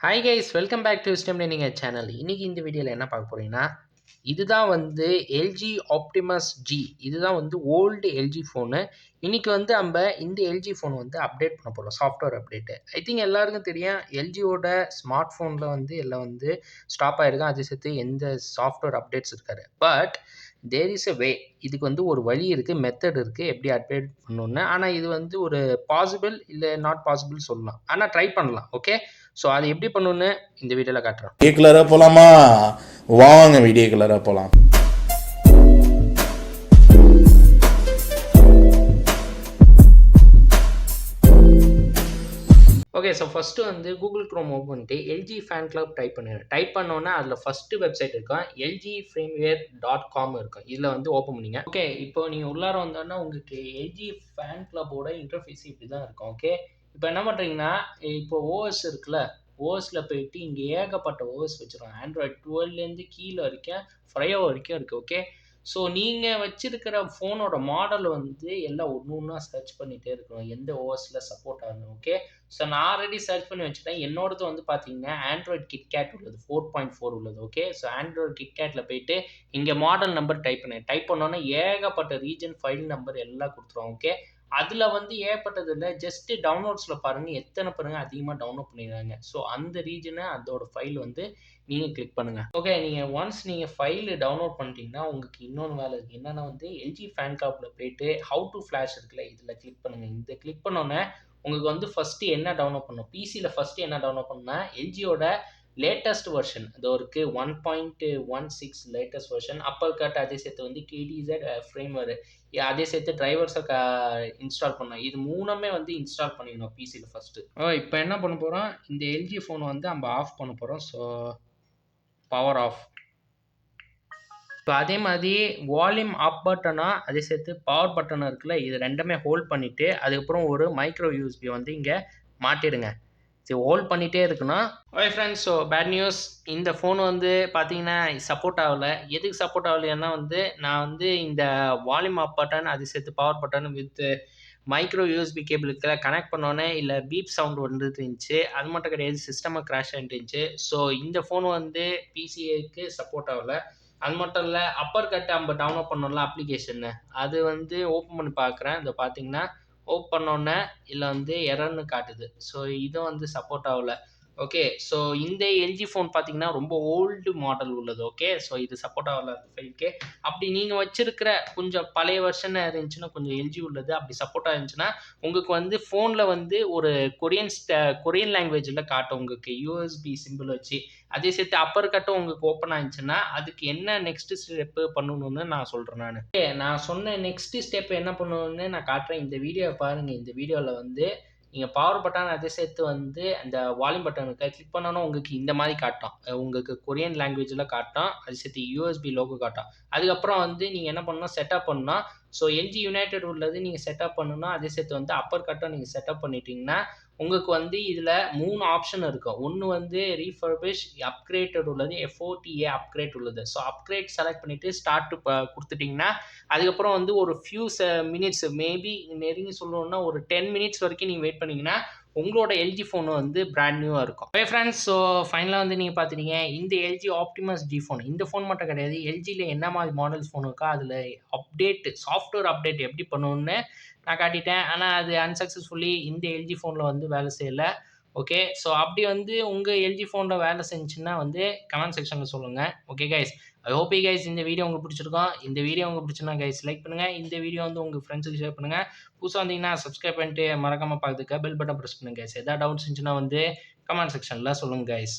Hi guys welcome back to wisdom learning channel இன்னைக்கு இந்த வீடியோவில் என்ன பார்க்க போறீங்கன்னா இதுதான் வந்து எல்ஜி ஆப்டிமஸ் ஜி இதுதான் வந்து ஓல்டு எல்ஜி ஃபோனு இன்னைக்கு வந்து நம்ம இந்த எல்ஜி ஃபோன் வந்து அப்டேட் பண்ண போகிறோம் சாஃப்ட்வேர் அப்டேட்டு ஐ திங்க் எல்லாருக்கும் தெரியும் எல்ஜியோட ஸ்மார்ட் ஃபோனில் வந்து எல்லாம் வந்து ஸ்டாப் ஆகிருக்கும் அது சேர்த்து எந்த சாஃப்ட்வேர் அப்டேட்ஸ் இருக்காரு. But there is a way இதுக்கு வந்து ஒரு வழி இருக்குது மெத்தட் இருக்குது எப்படி அப்டேட் பண்ணணுன்னு ஆனால் இது வந்து ஒரு பாசிபிள் இல்லை நாட் பாசிபிள் சொல்லலாம். ஆனால் ட்ரை பண்ணலாம் ஓகே ஸோ அது எப்படி பண்ணணுன்னு இந்த வீடியோவில் காட்டுறேன். வீடியோ கலராக போகலாமா வாங்க வீடியோ கலராக போகலாம் ஓகே ஸோ ஃபஸ்ட்டு வந்து கூகுள் க்ரோம் ஓப்பன் பண்ணிட்டு எல்ஜி ஃபேன் கிளப் டைப் பண்ணுங்க. டைப் பண்ணோன்னா அதில் ஃபஸ்ட்டு வெப்சைட் இருக்கும் எல்ஜி ஃப்ரேம்வேர் டாட் காம் இருக்கும் இதில் வந்து ஓப்பன் பண்ணிங்க. ஓகே இப்போ நீங்கள் உள்ளார வந்தோன்னா உங்களுக்கு எல்ஜி ஃபேன் கிளப்போட இன்டர்ஃபேஸ் இப்படி தான் இருக்கும் ஓகே இப்போ என்ன பண்ணுறீங்கன்னா இப்போ ஓஎஸ் இருக்குல்ல ஓஎஸில் போயிட்டு இங்கே ஏகப்பட்ட ஓஎஸ் வச்சுருக்கோம் ஆண்ட்ராய்ட் டுவெல்லேருந்து கீழே வரைக்கும் ஃப்ரையோ வரைக்கும் இருக்குது ஓகே ஸோ நீங்கள் வச்சிருக்கிற ஃபோனோட மாடல் வந்து எல்லாம் ஒன்று ஒன்றா சர்ச் பண்ணிகிட்டே இருக்கணும். எந்த ஓஎஸில் சப்போர்ட் ஆகணும் ஓகே ஸோ நான் ஆல்ரெடி சர்ச் பண்ணி வச்சுட்டேன். என்னோடது வந்து பார்த்தீங்கன்னா ஆண்ட்ராய்ட் கிட்கேட் உள்ளது. ஃபோர் பாயிண்ட் ஃபோர் உள்ளது. ஓகே ஸோ ஆண்ட்ராய்ட் கிட்கேட்டில் போயிட்டு இங்கே மாடல் நம்பர் டைப் பண்ணேன் டைப் பண்ணோன்னே ஏகப்பட்ட ரீஜன் ஃபைல் நம்பர் எல்லாம் கொடுத்துருவோம் ஓகே அதில் வந்து ஏற்பட்டது இல்லை. ஜஸ்ட்டு டவுன்லோட்ஸில் பாருங்கள் எத்தனை பாருங்கள் அதிகமாக டவுன்லோட் பண்ணிடுறாங்க ஸோ அந்த ரீஜனை அதோட ஃபைல் வந்து நீங்கள் கிளிக் பண்ணுங்கள் ஓகே நீங்கள் ஒன்ஸ் நீங்கள் ஃபைல் டவுன்லோட் பண்ணிட்டீங்கன்னா உங்களுக்கு இன்னொன்று வேலை இருக்குது என்னென்னா வந்து எல்ஜி ஃபேன் காப்பில் போயிட்டு ஹவு டு ஃப்ளாஷ் இருக்குல்ல இதில் கிளிக் பண்ணுங்கள் இந்த கிளிக் பண்ணோன்னே உங்களுக்கு வந்து ஃபஸ்ட்டு என்ன டவுன்லோட் பண்ணணும்? பிசியில் ஃபஸ்ட்டு என்ன டவுன்லோட் பண்ணால் எல்ஜியோட லேட்டஸ்ட் வெர்ஷன் அது இருக்கு one point one six latest version upper cut அதே சேர்த்து வந்து கேடிசெட் ஃப்ரேம்வர் அதே சேர்த்து டிரைவர்ஸை க இன்ஸ்டால் பண்ணோம் இது மூணுமே வந்து இன்ஸ்டால் பண்ணிடணும் பிசியில் ஃபஸ்ட்டு ஓ இப்போ என்ன பண்ண போகிறோம் இந்த எல்ஜி ஃபோனை வந்து நம்ம ஆஃப் பண்ண போகிறோம் ஸோ பவர் ஆஃப் இப்போ அதே மாதிரி வால்யூம் அப் பட்டனா அதே சேர்த்து பவர் பட்டனாக இருக்குல்ல இது ரெண்டுமே ஹோல்ட் பண்ணிவிட்டு அதுக்கப்புறம் ஒரு மைக்ரோ யூஎஸ்பி வந்து இங்கே மாட்டிடுங்க. சரி ஹோல்ட் பண்ணிகிட்டே இருக்கணும் ஓய் ஃப்ரெண்ட்ஸ் ஸோ பேட் நியூஸ் இந்த ஃபோன் வந்து பார்த்தீங்கன்னா சப்போர்ட் ஆகலை. எதுக்கு சப்போர்ட் ஆகலைன்னா வந்து நான் வந்து இந்த வால்யூம் அப் பட்டன் அது சேர்த்து power button with micro USB கேபிளுக்கு connect பண்ணோன்னே இல்லை பீப் சவுண்ட் வந்துட்டு இருந்துச்சு அது மட்டும் கிடையாது சிஸ்டமாக க்ராஷ் ஆகிட்டு இருந்துச்சு ஸோ இந்த ஃபோன் வந்து பிசிஏக்கு சப்போர்ட் ஆகலை. அது மட்டும் இல்லை அப்பர் கட் நம்ம டவுன்லோட் பண்ணோம்ல அப்ளிகேஷன்னு அது வந்து ஓப்பன் பண்ணி பார்க்குறேன் இதை பார்த்தீங்கன்னா ஓப் பண்ணோடனே இதில் வந்து எரர்னு காட்டுது. ஸோ இதுவும் வந்து சப்போர்ட் ஆகலை. ஓகே ஸோ இந்த எல்ஜி ஃபோன் பார்த்தீங்கன்னா ரொம்ப ஓல்டு மாடல் உள்ளது ஓகே ஸோ இது சப்போர்ட் ஆகல ஃபைவ்கே அப்படி நீங்கள் வச்சிருக்கிற கொஞ்சம் பழைய வருஷனாக இருந்துச்சுன்னா கொஞ்சம் எல்ஜி உள்ளது அப்படி சப்போர்ட் ஆயிருந்துச்சுன்னா உங்களுக்கு வந்து ஃபோனில் வந்து ஒரு கொரியன் கொரியன் லாங்குவேஜில் காட்டும் உங்களுக்கு யூஎஸ்பி சிம்பிள் வச்சு. அதே சேர்த்து அப்பர் கட்டும் உங்களுக்கு ஓப்பன் ஆயிடுச்சுன்னா அதுக்கு என்ன நெக்ஸ்ட் ஸ்டெப்பு பண்ணணும்னு நான் சொல்கிறேன் நான். ஓகே நான் சொன்ன நெக்ஸ்ட் ஸ்டெப் என்ன பண்ணணும்னு நான் காட்டுறேன். இந்த வீடியோவை பாருங்கள் இந்த வீடியோவில் வந்து நீங்கள் பவர் பட்டன் அதே சேர்த்து வந்து அந்த வால்யூம் பட்டனுக்கு கிளிக் பண்ணோன்னா உங்களுக்கு இந்த மாதிரி காட்டும். உங்களுக்கு கொரியன் லாங்குவேஜில் காட்டும் அது சேர்த்து யூஎஸ்பி லோகோ காட்டும். அதுக்கப்புறம் வந்து நீங்கள் என்ன பண்ணணும்? செட்டப் பண்ணால் ஸோ எல்ஜி யுனைடெட் உள்ளது நீங்கள் செட்டப் பண்ணணும். அதே சேர்த்து வந்து அப்பர் கட்டும் நீங்கள் செட்டப் பண்ணிட்டீங்கன்னா உங்களுக்கு வந்து இதில் மூணு ஆப்ஷன் இருக்கும். ஒன்று வந்து ரீஃபர்பிஷ் அப்கிரேட்டட் உள்ளது. எஃப்ஓடிஏ அப்கிரேட் உள்ளது. ஸோ அப்கிரேட் செலக்ட் பண்ணிவிட்டு ஸ்டார்ட் கொடுத்துட்டிங்கன்னா அதுக்கப்புறம் வந்து ஒரு ஃபியூ மினிட்ஸ் மேபி நெருங்கி சொல்லணும்னா ஒரு டென் மினிட்ஸ் வரைக்கும் நீங்கள் வெயிட் பண்ணிங்கன்னா உங்களோட எல்ஜி ஃபோனு வந்து பிராண்ட் நியூவாக இருக்கும். ஓகே ஃப்ரெண்ட்ஸ் ஸோ ஃபைனலாக வந்து நீங்கள் பார்த்துட்டீங்க இந்த எல்ஜி ஆப்டிமஸ் ஜி ஃபோன் இந்த ஃபோன் மட்டும் கிடையாது. எல்ஜியில் என்ன மாதிரி மாடல்ஸ் ஃபோன் இருக்கோ அதில் அப்டேட் சாஃப்ட்வேர் அப்டேட் எப்படி பண்ணணுன்னு நான் காட்டிட்டேன். ஆனால் அது அன்சக்ஸஸ்ஃபுல்லி இந்த எல்ஜி ஃபோனில் வந்து வேலை செய்யலை. ஓகே ஸோ அப்படி வந்து உங்கள் எல்ஜி ஃபோனில் வேலை செஞ்சுன்னா வந்து கமெண்ட் செக்ஷனில் சொல்லுங்கள் okay guys I hope guys இந்த வீடியோ உங்களுக்கு பிடிச்சிருக்கோம். இந்த வீடியோ உங்களுக்கு பிடிச்சிருந்தா கைஸ் லைக் பண்ணுங்கள் இந்த வீடியோ வந்து உங்கள் ஃப்ரெண்ட்ஸுக்கு ஷேர் பண்ணுங்கள் புதுசாக வந்தீங்கன்னா சப்ஸ்கிரைப் பண்ணிட்டு மறக்காமல் பார்த்துக்க பெல் பட்டன் ப்ரெஸ் பண்ணுங்கள் கைஸ் எதாவது டவுட்ஸ் இருந்துச்சுன்னா வந்து கமெண்ட் செக்ஷனில் சொல்லுங்கள் கைஸ்